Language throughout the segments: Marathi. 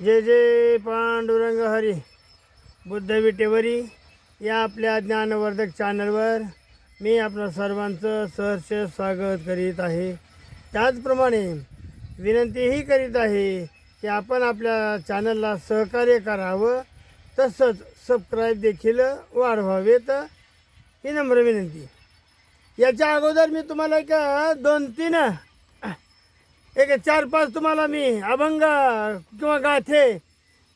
जय जय पांडुरंग हरी. बुद्ध विटेवरी या आपल्या ज्ञानवर्धक चॅनलवर मी आपल्या सर्वांचं सहर्ष स्वागत करीत आहे. त्याचप्रमाणे विनंतीही करीत आहे की आपण आपल्या चॅनलला सहकार्य करावं तसंच सबस्क्राईब देखील वाढवावेत. ही नम्र विनंती. याच्या अगोदर मी तुम्हाला एक दोन तीन एक चार पाच तुम्हाला मी अभंग किंवा गाथे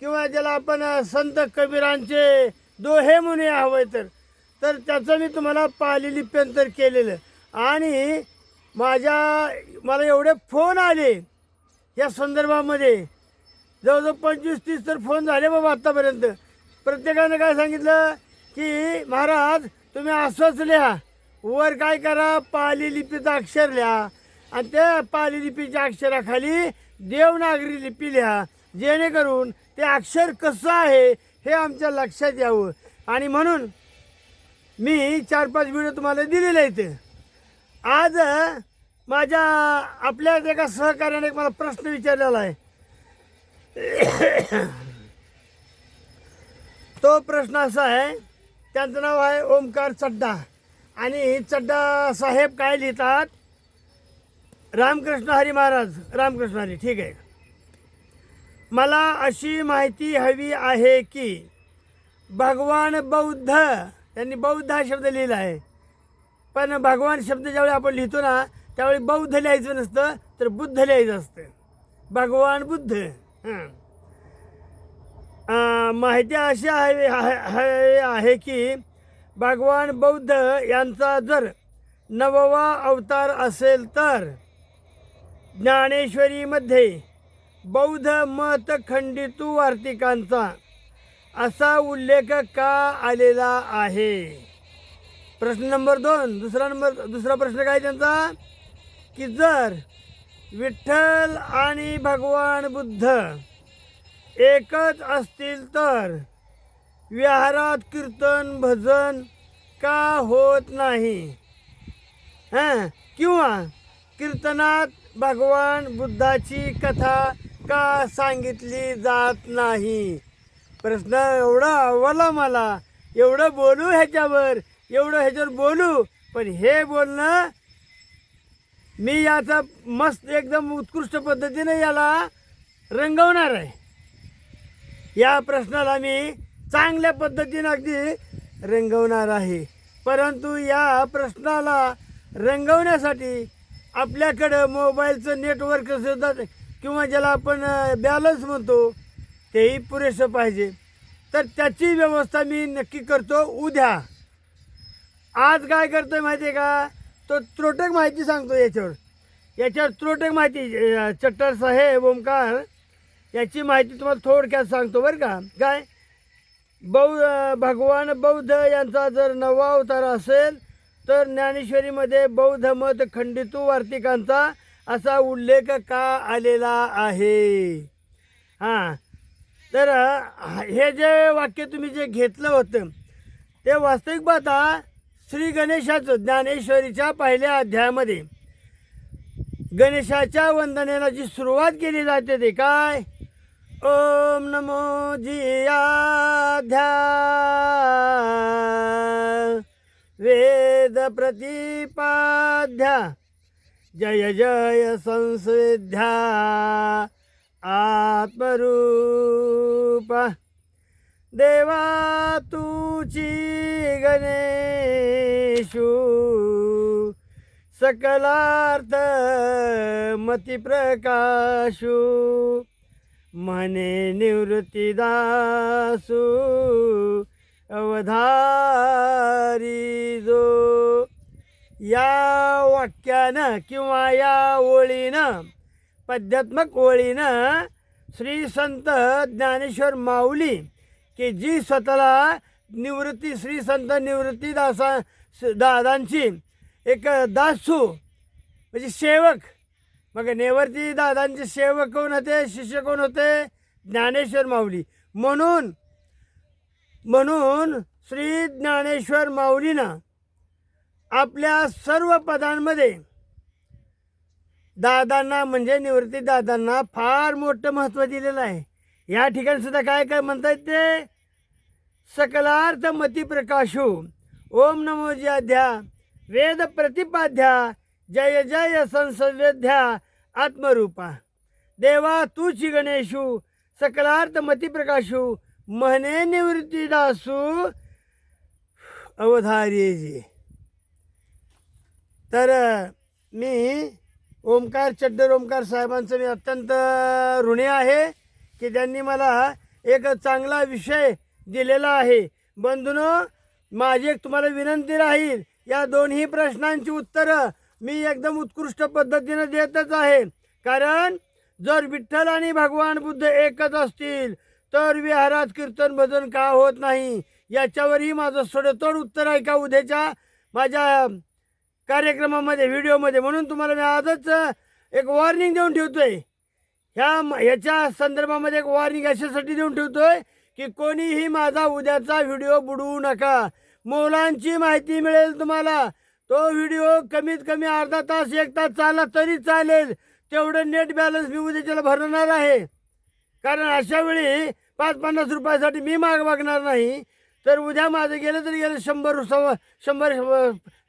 किंवा ज्याला आपण संत कबीरांचे दोहे म्हणूया हवं तर तर त्याचं मी तुम्हाला पाली लिप्यंतर केलेलं. आणि माझ्या मला एवढे फोन आले या संदर्भामध्ये. जवळजवळ पंचवीस तीस तर फोन झाले बाबा आत्तापर्यंत प्रत्येकानं काय सांगितलं की महाराज तुम्ही असंच लिहा. वर काय करा? पाली लिपीचं अक्षर लिहा. आणि त्या पाली लिपीच्या अक्षराखाली देवनागरी लिपी लिहा. जेणेकरून ते अक्षर कसं आहे हे आमच्या लक्षात यावं. आणि म्हणून मी चार पाच व्हिडिओ तुम्हाला दिलेले आहेत. आज माझ्या आपल्या एका सहकार्याने एक मला प्रश्न विचारलेला आहे. तो प्रश्न असा आहे त्यांचं नाव आहे ओमकार चड्डा. आणि चड्डा साहेब काय लिहितात? रामकृष्ण हरी महाराज रामकृष्ण हरी ठीक आहे. मला अशी माहिती हवी आहे की भगवान बौद्ध त्यांनी बौद्ध हा शब्द लिहिला आहे. पण भगवान शब्द ज्यावेळी आपण लिहितो ना त्यावेळी बौद्ध लिहायचं नसतं तर बुद्ध लिहायचं असतं. भगवान बुद्ध. हां. माहिती अशी हवी हवी आहे की भगवान बौद्ध यांचा जर नववा अवतार असेल तर ज्ञानेश्वरीमध्ये बौद्ध मत खंडितू वार्तिकांचा असा उल्लेख का आलेला आहे? प्रश्न नंबर दोन. दुसरा नंबर दुसरा प्रश्न काय त्यांचा? की जर विठ्ठल आणि भगवान बुद्ध एकच असतील तर विहारात कीर्तन भजन का होत नाही? हां? किंवा कीर्तनात भगवान बुद्धाची कथा का सांगितली जात नाही? प्रश्न एवढा आवडला मला. एवढं बोलू ह्याच्यावर एवढं ह्याच्यावर बोलू पण हे बोलणं मी याचा मस्त एकदम उत्कृष्ट पद्धतीने याला रंगवणार आहे. या प्रश्नाला मी चांगल्या पद्धतीने अगदी रंगवणार आहे. परंतु या प्रश्नाला रंगवण्यासाठी आपल्याकडं मोबाईलचं नेटवर्क सुद्धा किंवा ज्याला आपण बॅलन्स म्हणतो तेही पुरेसं पाहिजे. तर त्याची व्यवस्था मी नक्की करतो उद्या. आज काय करतो माहिती आहे का? तो त्रोटक माहिती सांगतो याच्यावर. याच्यावर त्रोटक माहिती चट्टर साहेब ओमकार याची माहिती तुम्हाला थोडक्यात सांगतो बरं का. काय? बौ भगवान बौद्ध यांचा जर नवा अवतार असेल तर ज्ञानेश्वरीमध्ये बौद्ध मत खंडितू वार्तिकांचा असा उल्लेख का आलेला आहे? हां. तर हे जे वाक्य तुम्ही जे घेतलं होतं ते वास्तविक पाहता श्री गणेशाचं ज्ञानेश्वरीच्या पहिल्या अध्यायामध्ये. गणेशाच्या वंदनेला जी सुरुवात केली जाते ते काय? ओम नमो जियाध्या वेद प्रतिपाध्या जय जय संस्विध्या आत्मरूपा। देवा तुची गणेशू। सकलार्थ मतिप्रकाशु। मने निवृत्तीदासू। अवधारी जो या वाक्यानं किंवा या ओळीनं पद्यात्मक ओळीनं श्री संत ज्ञानेश्वर माऊली की जी स्वतःला निवृत्ती श्री संत निवृत्ती दासा दादांची एक दासू म्हणजे सेवक. मग नेवरती दादांचे सेवक कोण होते? शिष्य कोण होते? ज्ञानेश्वर माऊली. म्हणून म्हणून श्री ज्ञानेश्वर माऊलीनं आपल्या सर्व पदांमध्ये दादांना म्हणजे निवृत्ती दादांना फार मोठं महत्त्व दिलेलं आहे. या ठिकाणी सुद्धा काय काय म्हणतात ते? सकलार्थ मती प्रकाशू ओम नमो ज्याध्या वेद प्रतिपाध्या जय जय संसवेध्या आत्मरूपा. देवा तूची गणेशू सकलार्थ मती प्रकाशू म्हणे निवृत्ती दासू अवधार्यजी तर मी ओमकार चड्डर ओमकार साहेबांचं मी अत्यंत ऋणी आहे की त्यांनी मला एक चांगला विषय दिलेला आहे. बंधूनो माझी एक तुम्हाला विनंती राहील या दोन्ही प्रश्नांची उत्तरं मी एकदम उत्कृष्ट पद्धतीनं देतच आहे. कारण जर विठ्ठल आणि भगवान बुद्ध एकच असतील तर विहारात कीर्तन भजन का होत नाही? याच्यावरही माझं सडतोड उत्तर आहे का उद्याच्या माझ्या कार्यक्रमामध्ये व्हिडिओमध्ये? म्हणून तुम्हाला मी आजच एक वॉर्निंग देऊन ठेवतोय. ह्या म- ह्याच्या संदर्भामध्ये एक वॉर्निंग अशासाठी देऊन ठेवतोय की कोणीही माझा उद्याचा व्हिडिओ बुडवू नका. मुलांची माहिती मिळेल तुम्हाला. तो व्हिडिओ कमीत कमी अर्धा तास एक तास चालला तरी चालेल. तेवढं नेट बॅलन्स मी उद्याच्याला भरणार आहे. कारण अशावेळी पाच पन्नास रुपयासाठी मी माग मागणार नाही. तर उद्या माझं गेलं तरी गेलं शंभर सव शंभर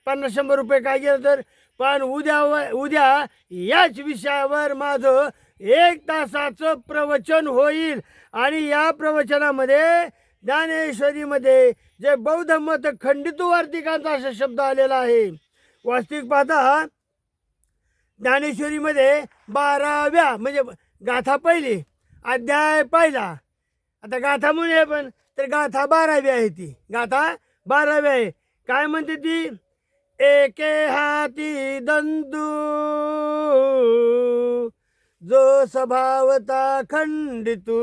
पन्नास शंभर रुपये काय गेलं तर. पण उद्या व- उद्या याच विषयावर माझं एक तासाचं प्रवचन होईल. आणि या प्रवचनामध्ये ज्ञानेश्वरीमध्ये जे बौद्ध मत खंडितू वार्तिकांचा असा शब्द आलेला आहे. वास्तविक पाहता ज्ञानेश्वरीमध्ये बाराव्या म्हणजे गाथा पहिली अध्याय पहिला आता गाथा म्हणूया पण तर गाथा बारावी आहे ती. गाथा बारावी आहे. काय म्हणते ती? एके हाती दंतू जो स्वभावता खंडितू.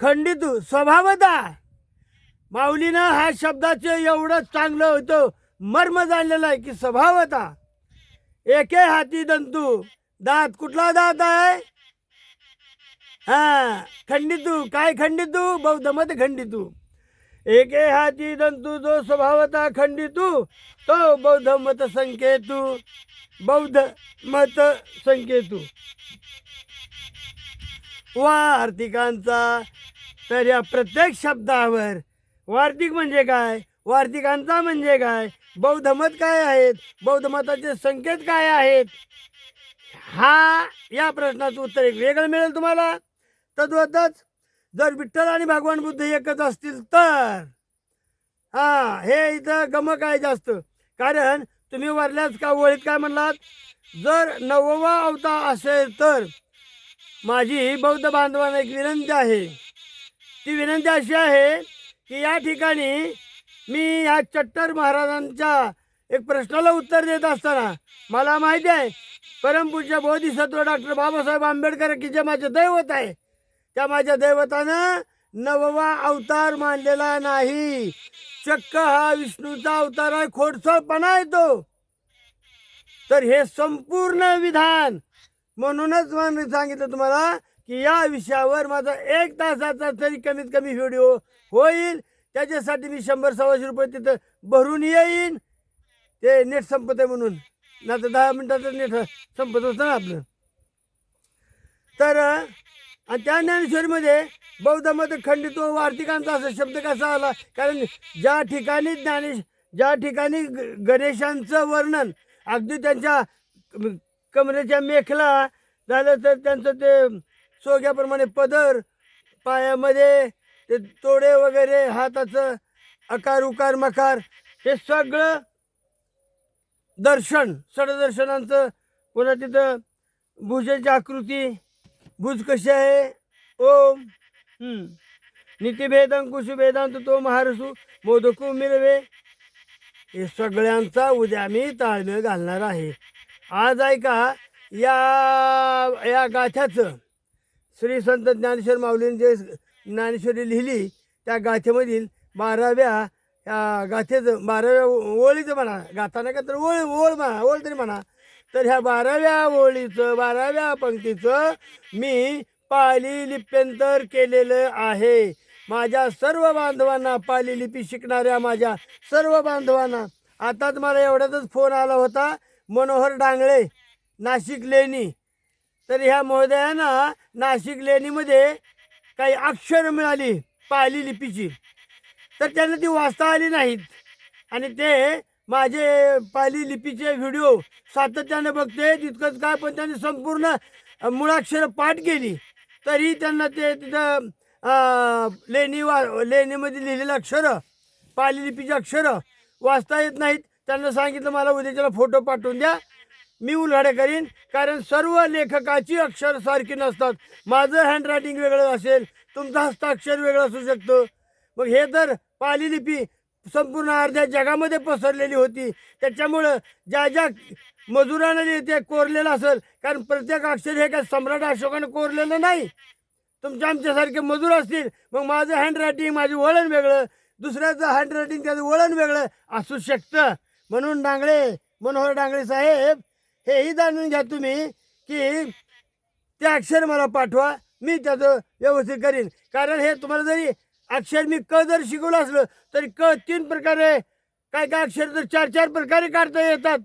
खंडितू स्वभावता. माऊलीनं हा शब्दाचं एवढं चांगलं होतं मर्म जाणलेलं आहे की स्वभावता. एके हाती दंतू दात कुठला दात आहे? हा खंडितू काय खंडितू? बौद्ध मत खंडितू. एके हाती दंतू जो स्वभावता खंडितू तो बौद्ध मत संकेतू. बौद्ध मत संकेतू. वार्तिकांचा तर या प्रत्येक शब्दावर वार्तिक म्हणजे काय? वार्तिकांचा म्हणजे काय? बौद्ध मत काय आहेत? बौद्ध मताचे संकेत काय आहेत? हा या प्रश्नाचं उत्तर एक वेगळं मिळेल तुम्हाला. तद्वतच जर विठ्ठल आणि भगवान बुद्ध एकच असतील तर हा हे इथं गमक आहे जास्त. कारण तुम्ही वरल्याच का ओळीत काय म्हणलात? जर नववा अवतार असेल तर माझी बौद्ध बांधवांना एक विनंती आहे. ती विनंती अशी आहे की या ठिकाणी मी या चट्टर महाराजांच्या एक प्रश्नाला उत्तर देत असताना मला माहिती आहे परमपूज्य बोधिसत्व डॉक्टर बाबासाहेब आंबेडकर की जे माझे दैवत आहे त्या माझ्या दैवतानं नववा अवतार मानलेला नाही. चक्क हा विष्णूचा अवतार आहे खोडसळपणा येतो तर हे संपूर्ण विधान. म्हणूनच मी सांगितलं तुम्हाला की या विषयावर माझा एक तासाचा तरी कमीत कमी व्हिडिओ होईल. त्याच्यासाठी मी शंभर सव्वाशे रुपये तिथं भरून येईन. ते नेट संपत आहे म्हणून. नाही तर दहा मिनिटाचं नेट संपत असतं ना आपलं. तर आणि त्या ज्ञानेश्वरीमध्ये बौद्ध मत खंडित व वार्तिकांचा असा शब्द कसा आला? कारण ज्या ठिकाणी ज्ञानेश ज्या ठिकाणी ग- गणेशांचं वर्णन अगदी त्यांच्या कमरेच्या मेखला झालं तर त्यांचं ते सोग्याप्रमाणे पदर पायामध्ये ते तोडे वगैरे हाताचं अकार उकार मकार हे सगळं दर्शन सडदर्शनांचं पुन्हा तिथं भुजेची आकृती भुज कशी आहे? ओम. हम्म. नीतिभेद वेदांत तो महारसू मोदकू मिरवे हे सगळ्यांचा उद्या मी ताळमेळ घालणार आहे. आज ऐका या या गाथ्याचं. श्री संत ज्ञानेश्वर माऊलीने जे ज्ञानेश्वरी लिहिली त्या गाथेमधील बाराव्या या गाथेचं बाराव्या ओळीचं म्हणा गाथा नाही का तर ओळ ओळ म्हणा ओळ तरी म्हणा. तर ह्या बाराव्या ओळीचं बाराव्या पंक्तीचं मी पाली लिप्यंतर केलेलं आहे. माझ्या सर्व बांधवांना पाली लिपी शिकणाऱ्या माझ्या सर्व बांधवांना. आताच मला एवढ्यातच फोन आला होता मनोहर डांगळे नाशिक लेणी. तर ह्या महोदयांना नाशिक लेणीमध्ये काही अक्षरं मिळाली पाली लिपीची. तर त्यांना ती वाचता आली नाहीत. आणि ते माझे पाली लिपीचे व्हिडिओ सातत्यानं बघते तितकंच काय पण त्यांनी संपूर्ण मुळाक्षर पाठ केली तरी त्यांना ते तिथं लेणी वा लेणीमध्ये लिहिलेलं अक्षरं पाली लिपीची अक्षरं वाचता येत नाहीत. त्यांना सांगितलं मला उद्याच्याला फोटो पाठवून द्या. मी उलहाडे करीन कारण सर्व लेखकाची अक्षर सारखी नसतात. माझं हँडरायटिंग वेगळं असेल तुमचं हस्ताक्षर वेगळं असू शकतं. मग हे तर पाली लिपी संपूर्ण अर्ध्या जगामध्ये पसरलेली होती. त्याच्यामुळं ज्या ज्या मजुराने ते कोरलेलं असेल कारण प्रत्येक अक्षर हे काय सम्राट अशोकाने कोरलेलं नाही. तुमच्या आमच्यासारखे मजूर असतील मग माझं हँडरायटिंग माझं वळण वेगळं. दुसऱ्याचं हँडरायटिंग त्याचं वळण वेगळं. असू शकतं. म्हणून डांगळे मनोहर डांगळे साहेब हेही जाणून घ्या तुम्ही की ते अक्षर मला पाठवा. मी त्याचं व्यवस्थित करीन. कारण हे तुम्हाला जरी अक्षर मी क जर शिकवलं असलं तरी क तीन प्रकारे काय काय अक्षर तर चार चार प्रकारे काढता येतात.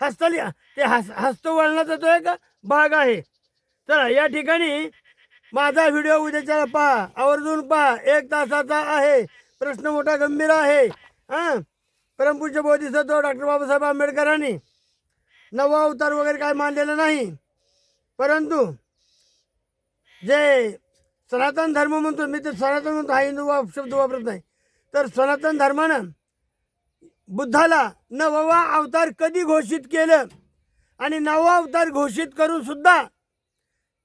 हस्तली ते हस हस्तवळणाचा तो एक भाग आहे. चला या ठिकाणी माझा व्हिडिओ उद्याच्याला पहा. आवर्जून पहा. एक तासाचा आहे. प्रश्न मोठा गंभीर आहे. हां? परमपूज्य बोधिसत्व डॉक्टर बाबासाहेब आंबेडकरांनी नवा अवतार वगैरे काय मानलेलं नाही. परंतु जे सनातन धर्म म्हणतो मी तर सनातन म्हणतो हा हिंदू वा- शब्द वापरत नाही. तर सनातन धर्मानं बुद्धाला नववा अवतार कधी घोषित केलं? आणि नवा अवतार घोषित करून सुद्धा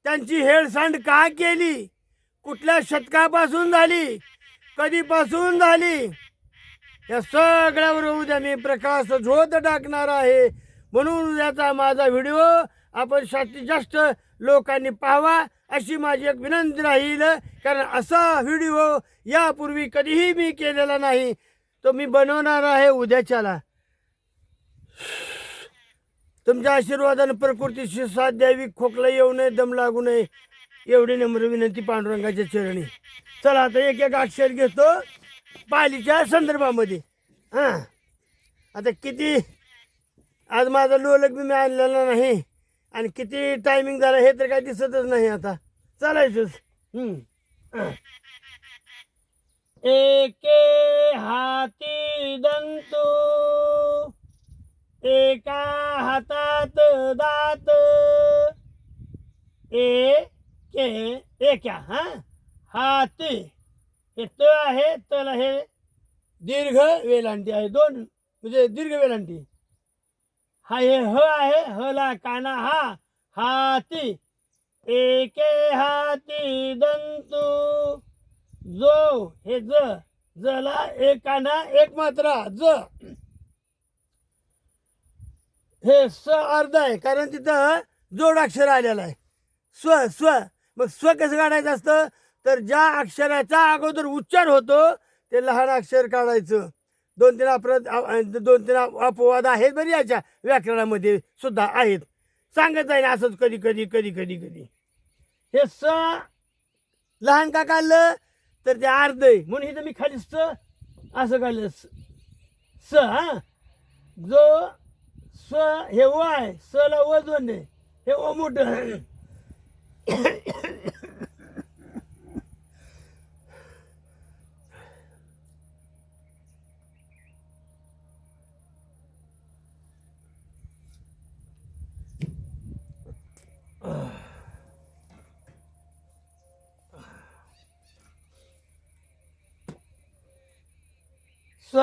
त्यांची हेळसांड का केली? कुठल्या शतकापासून झाली? कधीपासून झाली? या सगळ्यावर उद्या मी प्रकाश झोत टाकणार आहे. म्हणून उद्याचा माझा व्हिडिओ आपण जास्तीत जास्त लोकांनी पाहावा. अशी माझी एक विनंती राहील कारण असा व्हिडिओ यापूर्वी कधीही मी केलेला नाही. तो मी बनवणार आहे उद्याच्याला. तुमच्या आशीर्वादाने प्रकृतीशी साथ द्यावी खोकला येऊ नये दम लागू नये एवढी नम्र विनंती पांडुरंगाच्या चरणी. चला आता एक एक अक्षर घेतो पालीच्या संदर्भामध्ये. हां. आता किती? आज माझा लोलक बी मी आणलेला नाही. आणि किती टायमिंग झाला हे तर काय दिसतच नाही आता. चालायचंच हां. एके हाती दंतू एका हातात दात. एके एका हा? हाती. हे त आहे तला हे दीर्घ वेलांटी आहे दोन म्हणजे दीर्घ वेलांटी. हा हे ह आहे ह ला काना हा हाती. एके हाती दंतू. जो हे ज जला एक काना एक मात्रा ज. हे स अर्ध आहे कारण तिथं जोडाक्षर आलेलं आहे. स्व स्व. मग स्व कसं काढायचं असतं? तर ज्या अक्षराचा अगोदर उच्चार होतो ते लहान अक्षर काढायचं. दोन तीन अपराध दोन तीन अपवाद आहेत बरी याच्या व्याकरणामध्ये सुद्धा आहेत. सांगत आहे ना असंच कधी कधी कधी कधी कधी. हे स लहान का काढलं? तर ते अर्ध आहे. म्हणून इथं मी खाली स असं काढलं. स स हा? जो स हे व आहे स ला व दोन आहे हे ओ मोठं आहे. स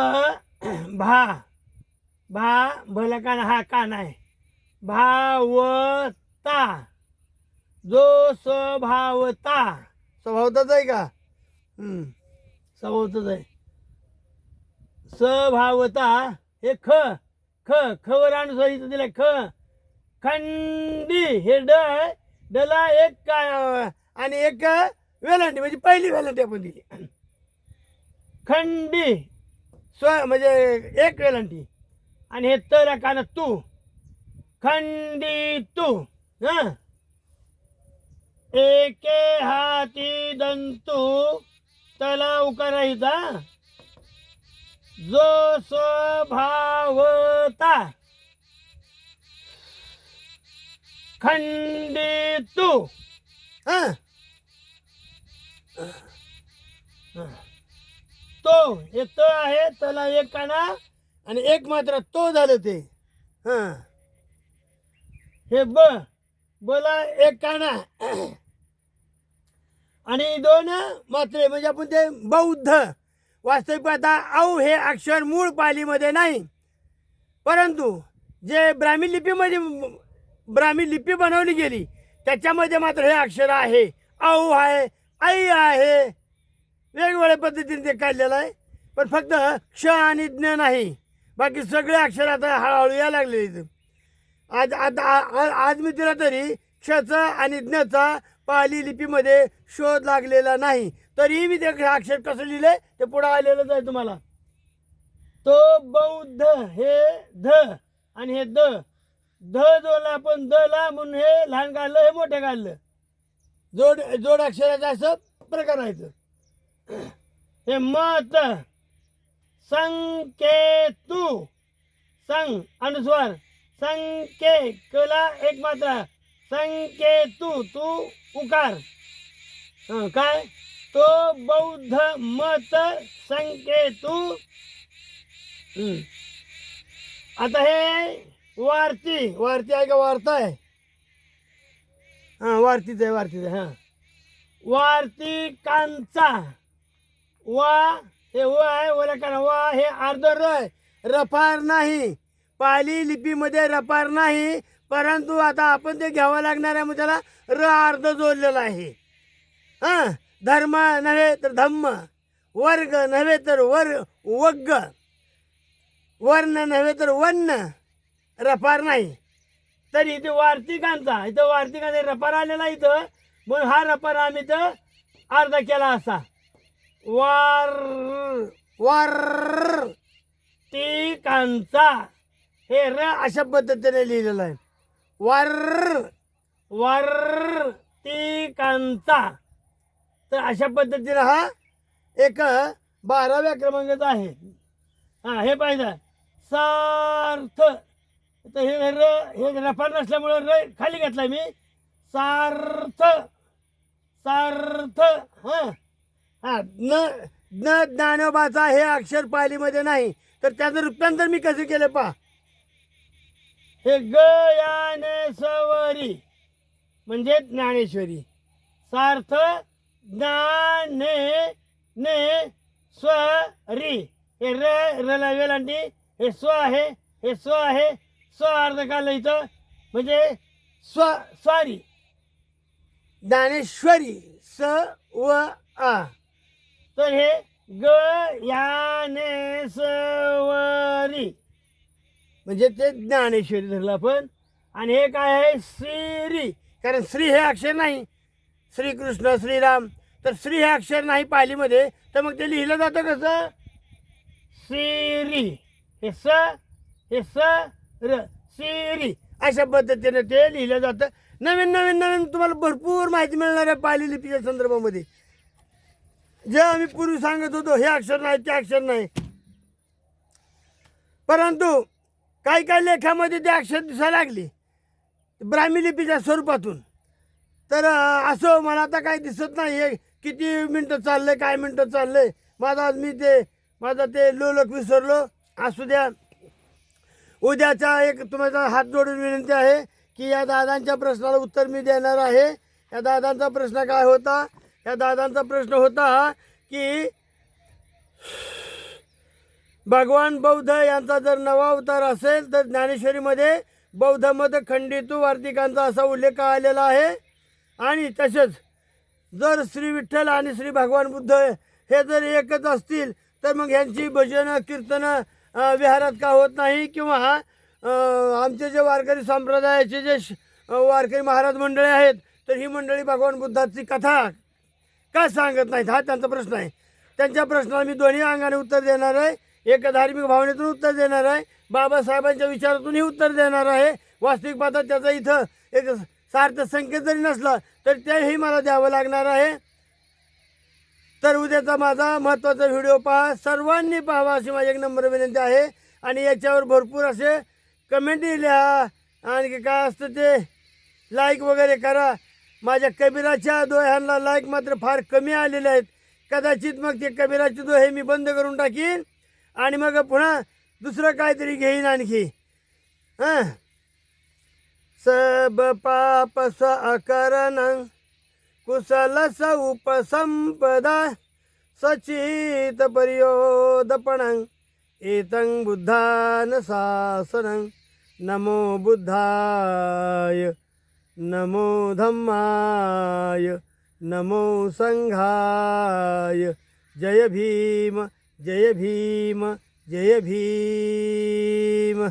भा भा भला कान हा कान आहे भावता. जो स्वभावता. स्वभावताच आहे का? हम्म, स्वभावताच आहे. स्वभावता हे ख ख खवर अनुसार इथं दिलं ख. खंडी हे ड डला एक काय आणि एक वेलांटी म्हणजे पहिली वेलांटी आपण दिली. खंडी. स्व म्हणजे एक वेलांटी. आणि हे तर कान तू. खंडी तू. एके हाती दंतू. तला उकारायचा जो स्वभावता. खंडितू हा. तो हे त आहे त्याला एक काना आणि एक मात्र तो झालं ते. हा. हे ब बोला एक काना. आणि दोन मात्रे म्हणजे आपण ते बौद्ध. वास्तविक आता औ हे अक्षर मूळ पालीमध्ये नाही. परंतु जे ब्राह्मी लिपीमध्ये ब्राह्मी लिपी बनवली गेली त्याच्यामध्ये मात्र हे अक्षर आहे. औ आहे आई आहे वेगवेगळ्या पद्धतीने ते काढलेलं आहे. पण फक्त क्ष आणि ज्ञ नाही. बाकी सगळे अक्षर आता हळूहळू यायला लागले इथं. आज आता आज मी तिला तरी क्षचा आणि ज्ञचा पाली लिपीमध्ये शोध लागलेला नाही. तरीही मी ते अक्षर कसं लिहिले ते पुढं आलेलंच आहे तुम्हाला. तो बौद्ध हे ध आणि हे द. ध जोडला आपण द ला म्हणून हे लहान काढलं हे मोठं काढलं. जोड जोड अक्षराचं असं प्रकार आहे हिम्मत हे मत संकेतू. संग अनुस्वार. संके कला एक मात्रा संकेतू तू उकार. काय? तो बौद्ध मत संकेतू. आता हे वारती वारती आहे का वार्ता आहे? हां वारतीच आहे वारतीच आहे हां. वार्तिकांचा. वा हे व आहे ओला कारण वा हे अर्ध र रफार नाही. पाली लिपीमध्ये रफार नाही. परंतु आता आपण ते घ्यावं लागणार आहे मग त्याला र अर्ध जोडलेला आहे. हां धर्म नव्हे तर धम्म. वर्ग नव्हे तर वर वग्ग. वर्ण नव्हे तर वन्न. रफार नाही. तर इथे वार्तिकांचा इथं वार्तिकांचा रफार आलेला इथं. म्हणून हा रफार आम्ही इथं अर्धा केला असा. वार वार तिकांचा हे र अशा पद्धतीने लिहिलेलं आहे. वार वार तिकांचा तर अशा पद्धतीनं हा एक बाराव्या क्रमांकाचा आहे. हा हे पाहिजे सार्थ. तर हे र हे रफार नसल्यामुळं र खाली घेतला मी. सार्थ. सार्थ. हां. हा न न ज्ञानोबाचा हे अक्षर पालीमध्ये नाही तर त्याचं रूपांतर मी कसं केलं पा हे गयाने सवरी म्हणजे ज्ञानेश्वरी. सार्थ ज्ञाने ने स्वरी हे र रला वेलांटी हे स्व आहे हे स्व आहे स्व अर्ध काढलं इथं म्हणजे स्व स्वारी ज्ञानेश्वरी स व आ. तर हे ग यानेश्वरी म्हणजे ते ज्ञानेश्वरी धरलं आपण. आणि हे काय आहे? श्री कारण श्री हे अक्षर नाही. श्रीकृष्ण श्रीराम. तर श्री हे अक्षर नाही पालीमध्ये तर मग ते लिहिलं जातं कसं? श्री हे स हे स र श्री अशा पद्धतीनं ते लिहिलं जातं. नवीन नवीन नवीन तुम्हाला भरपूर माहिती मिळणार आहे पाली लिपीच्या संदर्भामध्ये. जे आम्ही पूर्वी सांगत होतो हे अक्षर नाही ते अक्षर नाही. परंतु काही काही लेखामध्ये ते अक्षर दिसायला लागली. ब्राह्मी लिपीच्या स्वरूपातून. तर असं मला आता काही दिसत नाही हे. किती मिनटं चाललंय काय मिनटं चाललंय? माझा आज मी ते माझा ते लोलक विसरलो. असू द्या. उद्याचा एक तुम्हाला हात जोडून विनंती आहे की या दादांच्या प्रश्नाला उत्तर मी देणार आहे. या दादांचा प्रश्न काय होता? या दादांचा प्रश्न होता की भगवान बौद्ध यांचा जर नवा अवतार असेल तर ज्ञानेश्वरीमध्ये बौद्ध मत खंडितू वार्तिकांचा असा उल्लेख आलेला आहे. आणि तसेच जर श्री विठ्ठल आणि श्री भगवान बुद्ध हे जर एकच असतील तर मग ह्यांची भजनं कीर्तनं विहारात का होत नाही? किंवा आमचे जे वारकरी संप्रदायाचे जे श- वारकरी महाराज मंडळी आहेत तर ही मंडळी भगवान बुद्धाची कथा का सांगत नाहीत? हा त्यांचा प्रश्न आहे. त्यांच्या प्रश्नाला मी दोन्ही अंगाने उत्तर देणार आहे. एक धार्मिक भावनेतून उत्तर देणार आहे. बाबासाहेबांच्या विचारातूनही उत्तर देणार आहे. वास्तविक पाहता त्याचा इथं एक सार्थ संकेत जरी नसला तर तेही मला द्यावं लागणार आहे. तर उद्याचा माझा महत्त्वाचा व्हिडिओ पहा. सर्वांनी पाहावा अशी माझी एक नंबर विनंती आहे. आणि याच्यावर भरपूर असे कमेंटही लिहा. आणखी काय असतं ते? लाईक वगैरे करा. माझ्या कबीराच्या दोह्यांना लाईक मात्र फार कमी आलेले आहेत. कदाचित मग ते कबीराचे दोहे मी बंद करून टाकीन आणि मग पुन्हा दुसरं काहीतरी घेईन आणखी. हां. सब पाप स अकरण कुशल स उपसंपदा सचित पर्योदपण एतं बुद्धान सासन नमो बुद्धाय. नमो धम्माय नमो संघाय। जय भीम जय भीम जय भीम